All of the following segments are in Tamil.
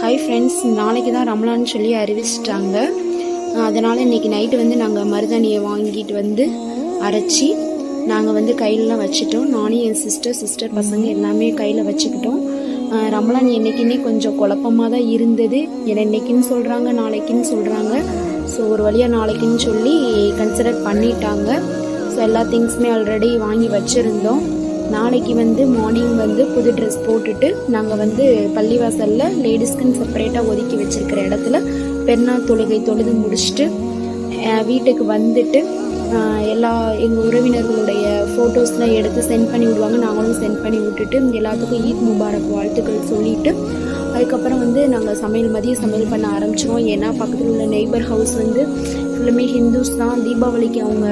ஹாய் ஃப்ரெண்ட்ஸ் நாளைக்கு தான் ரமலான்னு சொல்லி அறிவிச்சிட்டாங்க. அதனால் இன்றைக்கி நைட்டு வந்து நாங்கள் மருதாணியை வாங்கிட்டு வந்து அரைச்சி நாங்கள் வந்து கையிலலாம் வச்சுட்டோம். நானும் என் சிஸ்டர் சிஸ்டர் பசங்க எல்லாமே கையில் வச்சுக்கிட்டோம். அஹ் ரமலான் என்னைக்குன்னே கொஞ்சம் குழப்பமாக தான் இருந்தது. ஏன்னா இன்னைக்குன்னு சொல்கிறாங்க நாளைக்குன்னு சொல்கிறாங்க ஸோ ஒரு வழியாக நாளைக்குன்னு சொல்லி கன்சிடர் பண்ணிட்டாங்க. ஸோ எல்லா திங்ஸுமே ஆல்ரெடி வாங்கி வச்சுருந்தோம். நாளைக்கு வந்து மார்னிங் வந்து புது ட்ரெஸ் போட்டுட்டு நாங்கள் வந்து பள்ளிவாசலில் லேடிஸ்க்குன்னு செப்பரேட்டாக ஒதுக்கி வச்சுருக்கிற இடத்துல பெருநாள் தொழுகை தொழுது முடிச்சுட்டு வீட்டுக்கு வந்துட்டு எல்லா எங்கள் உறவினர்களுடைய ஃபோட்டோஸ்லாம் எடுத்து சென்ட் பண்ணி விடுவாங்க. நாங்களும் சென்ட் பண்ணி விட்டுட்டு எல்லாத்துக்கும் ஈத் முபாரக் வாழ்த்துக்கள் சொல்லிவிட்டு அதுக்கப்புறம் வந்து நாங்கள் சமையல் மதிய சமையல் பண்ண ஆரம்பித்தோம் ஏன்னா பக்கத்தில் உள்ள நெய்பர் ஹவுஸ் வந்து ஃபுல்லுமே ஹிந்துஸ் தான். தீபாவளிக்கு அவங்க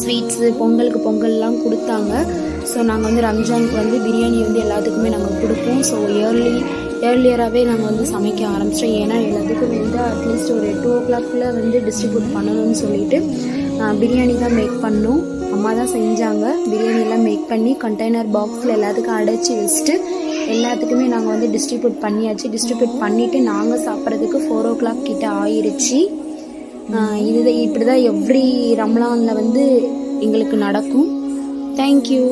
ஸ்வீட்ஸு பொங்கலுக்கு பொங்கல்லாம் கொடுத்தாங்க. ஸோ நாங்கள் வந்து ரம்ஜானுக்கு வந்து பிரியாணி வந்து எல்லாத்துக்குமே நாங்கள் கொடுப்போம். ஸோ இயர்லி ஏர்லியராகவே நாங்கள் வந்து சமைக்க ஆரம்பிச்சிட்டோம் ஏன்னா எல்லாத்துக்கும் வந்து அட்லீஸ்ட் ஒரு டூ ஓ கிளாக்குள்ளே வந்து டிஸ்ட்ரிபியூட் பண்ணணும்னு சொல்லிட்டு பிரியாணி தான் மேக் பண்ணோம். அம்மா தான் செஞ்சாங்க. பிரியாணியெல்லாம் மேக் பண்ணி கண்டெய்னர் பாக்ஸில் எல்லாத்துக்கும் அடைச்சி வச்சுட்டு எல்லாத்துக்குமே நாங்கள் வந்து டிஸ்ட்ரிபியூட் பண்ணியாச்சு. டிஸ்ட்ரிபியூட் பண்ணிவிட்டு நாங்கள் சாப்பிட்றதுக்கு ஃபோர் ஓ கிளாக் கிட்ட ஆயிடுச்சு இது இதுதான் இப்படி தான் எவ்ரி ரம்லானில் வந்து எங்களுக்கு நடக்கும். தேங்க்யூ